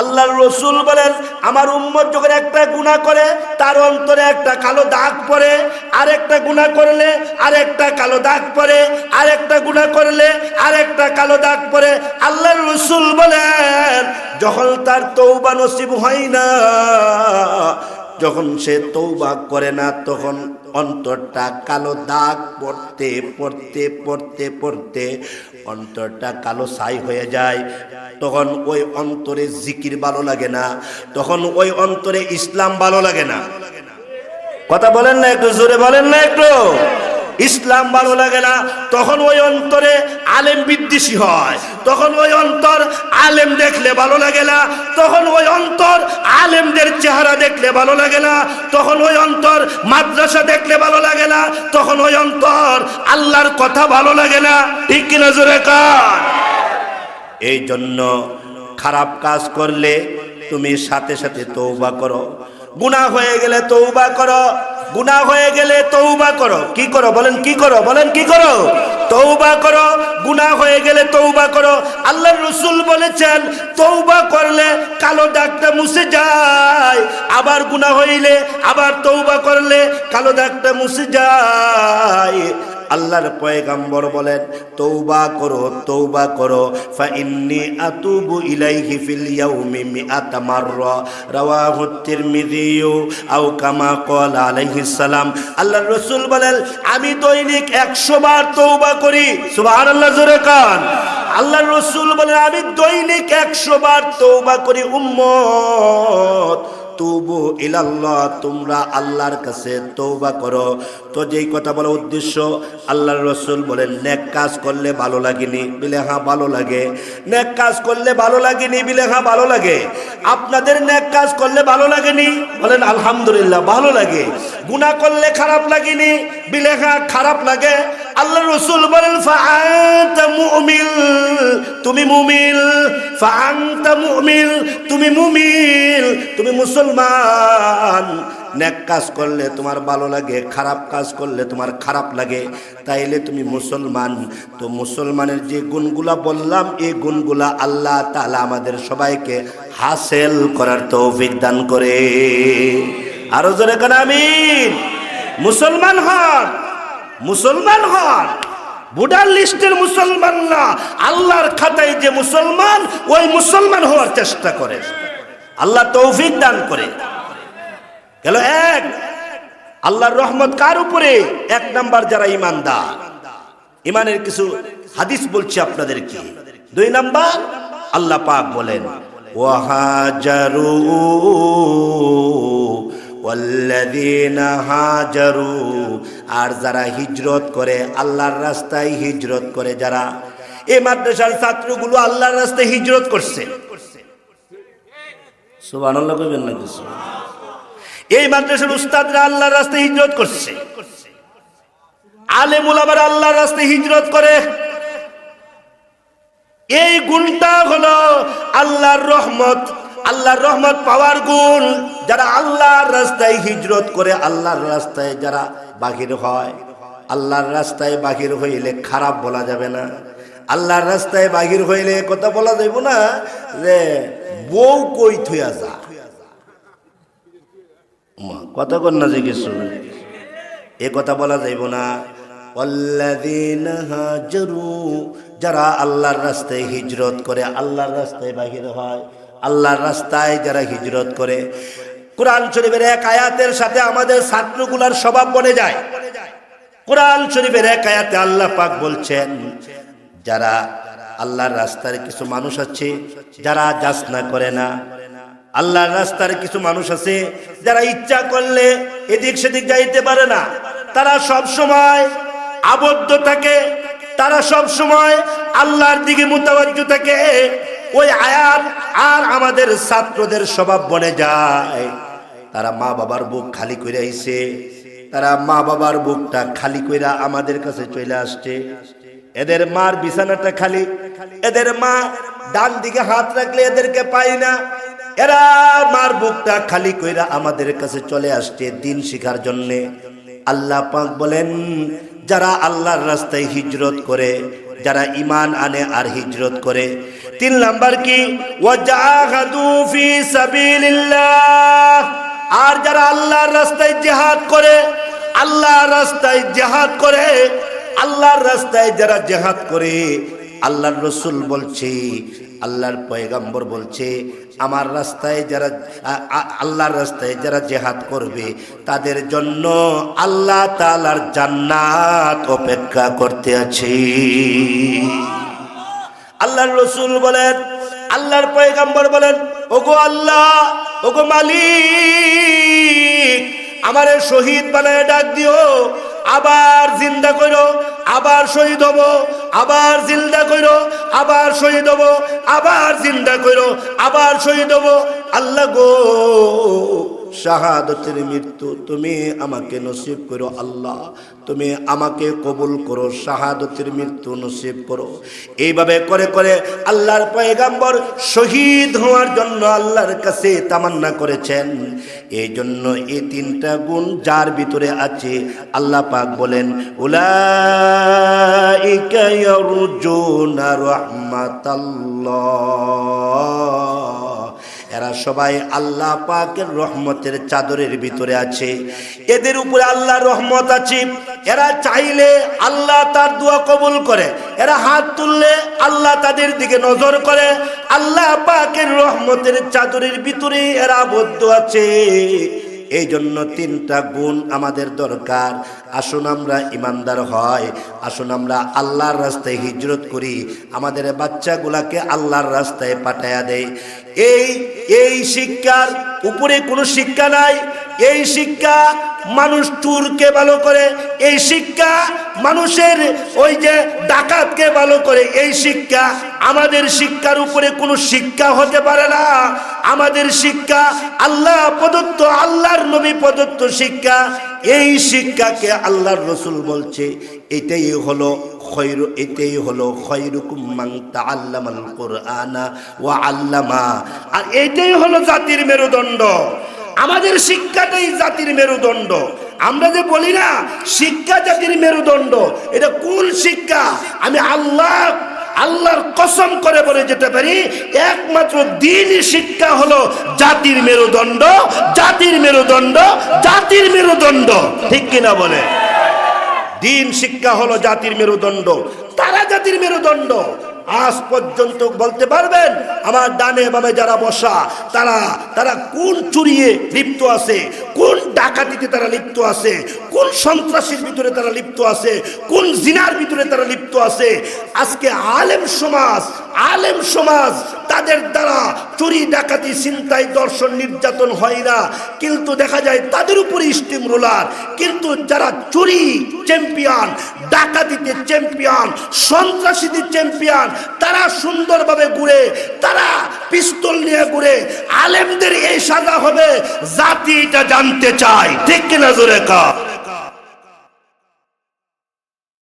আল্লাহর রসুল বলেন, আমার উম্মত যখন একটা গুণা করে, তার অন্তরে একটা কালো দাগ পড়ে। আরেকটা গুণা করলে আরেকটা কালো দাগ পড়ে। আরেকটা গুণা করলে আরেকটা কালো দাগ পরে আল্লাহর রসুল বলেন, যখন তার তৌবা নসিব হয় না যখন সে তৌবা করে না, তখন অন্তরটা কালো দাগ পড়তে পড়তে পড়তে পড়তে অন্তরটা কালো ছাই হয়ে যায়। তখন ওই অন্তরে জিকির ভালো লাগে না, তখন ওই অন্তরে ইসলাম ভালো লাগে না। কথা বলেন না একটু, জোরে বলেন না একটু। ইসলাম ভালো লাগে না, তখন ওই অন্তরে আলেম বিদ্বেষী হয়। তখন ওই অন্তর আলেম দেখলে ভালো লাগে না, তখন ওই অন্তর আলেমদের চেহারা দেখলে ভালো লাগে না, তখন ওই অন্তর মাদ্রাসা দেখলে ভালো লাগে না, তখন ওই অন্তর আল্লাহর কথা ভালো লাগে না। ঠিক কিনা জোরে কার এই জন্য খারাপ কাজ করলে তুমি সাথে সাথে তৌবা করো। গুনাহ হয়ে গেলে তৌবা করো। গুনাহ হয়ে গেলে তৌবা করো। কি করো? বলেন, কি করো? বলেন, কি করো? তৌবা করো গুনা হয়ে গেলে তৌবা করো। আল্লাহ রসুল বলেছেন তৌবা করলে কালো দাগটা মুছে যায়, আবার গুনা হইলে আবার তৌবা করলে কালো দাগটা মুছে যায়। আল্লাহর পয়গাম্বর বলেন তৌবা করো তৌবা করো। ফা ইন্নি আতুবু ইলাইহি ফিল ইয়াউমি মিআতা মাররা। রাওয়াহু তিরমিজি আও কামা ক্বালা আলাইহিস সালাম। আল্লাহর রাসূল বলেন, আমি দৈনিক 100 বার তৌবা করি। সুবহানাল্লাহ, জোরে কান। আল্লাহর রাসূল বলেন, আমি দৈনিক 100 বার তৌবা করি, উম্মত। তুবু ইলাল্লাহ, তোমরা আল্লাহর কাছে তৌবা করো। তো যেই কথা বলা উদ্দেশ্য, আল্লাহর রসুল বলেন, নেক কাজ করলে ভালো লাগেনি। বিলে হ্যাঁ ভালো লাগে। নেক কাজ করলে ভালো লাগেনি? বিলে হ্যাঁ ভালো লাগে। আপনাদের নেক কাজ করলে ভালো লাগেনি? বলেন, আলহামদুলিল্লাহ, ভালো লাগে। গুনাহ করলে খারাপ লাগেনি? বিলে হ্যাঁ খারাপ লাগে। আল্লাহ রসুল বলেন মুমিল তুমি মুমিল। ফাআন্তা মুমিল তুমি মুমিল। তুমি মুসলমান। নেক কাজ করলে তোমার ভালো লাগে, খারাপ কাজ করলে তোমার খারাপ লাগে, তাইলে তুমি মুসলমান। তো মুসলমানের যে গুণগুলা বললাম, এই গুণগুলা আল্লাহ তাআলা আমাদের সবাইকে হাসেল করার তৌফিক দান করে। আরও জোরে কেন, আমিন। মুসলমান হন। মুসলমান হন। ভোটার লিস্টের মুসলমান না। আল্লাহর খাতায় যে মুসলমান, ওই মুসলমান হওয়ার চেষ্টা করে। আল্লাহ তৌফিক দান করে। গেল এক। আল্লাহর রহমত কার উপরে? এক নাম্বার যারা ইমানদার। ইমানের কিছু হাদিস বলছি আপনাদেরকে। দুই নাম্বার, আল্লাহ পাক বলেন, ওয়াহাজারু হাজারু, আর যারা হিজরত করে, আল্লাহর রাস্তায় হিজরত করে যারা এই মাদ্রাসার ছাত্রগুলো আল্লাহর রাস্তায় হিজরত করছে। এই মাদ্রাসার উস্তাদরা আল্লাহর রাস্তায় হিজরত করছে। আলেমুল আবার আল্লাহর রাস্তায় হিজরত করে। এই গুণটা হলো আল্লাহর রহমত আল্লাহর রহমত পাওয়ার গুণ। যারা আল্লাহর রাস্তায় হিজরত করে, আল্লাহর রাস্তায় যারা বাহির হয়, আল্লাহর রাস্তায় বাহির হইলে খারাপ বলা যাবে না। আল্লাহর রাস্তায় বাহির হইলে কথা বলা যাইব না যে, বউ কই থা যা। কথা কন্যা যে কিছু। এ কথা বলা যাইব না। যারা আল্লাহর রাস্তায় হিজরত করে, আল্লাহর রাস্তায় বাহির হয়, আল্লাহর রাস্তায় যারা হিজরত করে কোরআন শরীফের এক আয়াতের সাথে আমাদের ছাত্রগুলার স্বভাব বনে যায়। কোরআন শরীফের এক আয়াতে আল্লাহ পাক বলছেন, যারা আল্লাহর রাস্তার কিছু মানুষ আছে, যারা যাচনা করে না। আল্লাহর রাস্তার কিছু মানুষ আছে, যারা ইচ্ছা করলে এদিক সেদিক যাইতে পারে না। তারা সব সময় আবদ্ধ থাকে, তারা সব সময় আল্লাহর দিকে মোতাবাজ্য থাকে। ওই আয়াত আর আমাদের ছাত্রদের স্বভাব বনে যায়। তারা মা বাবার বুক খালি করে আইছে। তারা মা বাবার বুকটা খালি কইরা আমাদের কাছে চলে আসছে। এদের মার বিছানাটা খালি। এদের মা ডান দিকে হাত রাখলে এদেরকে পাই না। এরা মার বুকটা খালি কইরা আমাদের কাছে চলে আসছে দিন শিখার জন্যে। আল্লাহ পাক বলেন, যারা আল্লাহর রাস্তায় হিজরত করে যারা ইমান আনে আর হিজরত করে। তিন নাম্বার কি? আর যারা আল্লাহর রাস্তায় জেহাদ করে, আল্লাহর রাস্তায় জেহাদ করে, আল্লাহর রাস্তায় যারা জেহাদ করে, আল্লাহর রসুল বলছে, আল্লাহর পয়গাম্বর বলছে আমার রাস্তায় যারা আল্লাহর রাস্তায় যারা জেহাদ করবে, তাদের জন্য আল্লাহ তালার জান্নাত অপেক্ষা করতে আছে। আল্লাহর রসুল বলেন, আল্লাহর পয়গাম্বর বলেন, ওগো আল্লাহ, ওগো মালিক, আমারে শহীদ বানায় ডাক দিও, আবার জিন্দা করো, আবার শহীদ হব, আবার জিন্দা করো আবার শহীদ হব আবার জিন্দা করো আবার শহীদ হব। আল্লাহ গো। শাহাদতের মৃত্যু, তুমি আমাকে নসিব করো আল্লাহ। তুমি আমাকে কবুল করো, শাহাদতের মৃত্যু নসিব করো। এইভাবে করে করে আল্লাহর পয়গাম্বর শহীদ হওয়ার জন্য আল্লাহর কাছে তামান্না করেছেন। এই জন্য এই তিনটা গুণ যার ভিতরে আছে, আল্লাহ পাক বলেন, উলাইকা ইয়ারজুনা রাহমাতাল্লাহ। এরা সবাই আল্লাহ পাকের রহমতের চাদরের ভিতরে আছে। এদের উপরে আল্লাহ রহমত আছে। এরা চাইলে আল্লাহ তার দোয়া কবুল করে। এরা হাত তুললে আল্লাহ তাদের দিকে নজর করে। আল্লাহ পাকের রহমতের চাদরের ভিতরে এরা আবদ্ধ আছে। এই জন্য তিনটা গুণ আমাদের দরকার। আসুন আমরা ইমানদার হয় আসুন আমরা আল্লাহর রাস্তায় হিজরত করি, আমাদের বাচ্চাগুলাকে আল্লাহর রাস্তায় পাঠাইয়া দেয় এই এই শিক্ষার উপরে কোনো শিক্ষা নাই, এই শিক্ষা মানুষ চুরকে ভালো করে, এই শিক্ষা মানুষের ওই যে ডাকাতকে ভালো করে, এই শিক্ষা আমাদের শিক্ষার উপরে কোনো শিক্ষা হতে পারে না। আমাদের শিক্ষা আল্লাহ প্রদত্ত, আল্লাহর নবী প্রদত্ত শিক্ষা, এই শিক্ষাকে আল্লাহর রসুল বলছে, এটাই হলো খৈর, এটাই হলো খৈরুকুম মান তাআল্লামাল কুরআনা আল্লামা। আর এটাই হলো জাতির মেরুদণ্ড। আমাদের শিক্ষাটাই জাতির মেরুদণ্ড। আমরা যে বলি না, শিক্ষা জাতির মেরুদণ্ড। এটা কোন শিক্ষা? আমি আল্লাহ, আল্লাহর কসম করে বলে যেতে পারি, একমাত্র দিন শিক্ষা হলো জাতির মেরুদণ্ড জাতির মেরুদণ্ড জাতির মেরুদণ্ড। ঠিক কিনা বলে? দিন শিক্ষা হলো জাতির মেরুদণ্ড। তারা জাতির মেরুদণ্ড। আজ পর্যন্ত বলতে পারবেন, আমার ডানে বামে যারা বসা, তারা তারা কোন চুরিয়ে লিপ্ত আছে, কোন ডাকাতিতে তারা লিপ্ত আছে, কোন সন্ত্রাসীর ভিতরে তারা লিপ্ত আছে, কোন জিনার ভিতরে তারা লিপ্ত আছে, আজকে আলেম সমাজ আলেম সমাজ তাদের দ্বারা চুরি, ডাকাতি চিন্তায় দর্শন, নির্যাতন হয় না। কিন্তু দেখা যায় তাদের উপরে স্টিম রোলার কিন্তু যারা চুরি চ্যাম্পিয়ন ডাকাতিতে চ্যাম্পিয়ন সন্ত্রাসীদের চ্যাম্পিয়ন তারা সুন্দরভাবে ঘুরে, তারা পিস্তল নিয়ে ঘুরে, আলেমদের এই সাজা হবে জাতি এটা জানতে চায়। ঠিক কিনা জোরে কা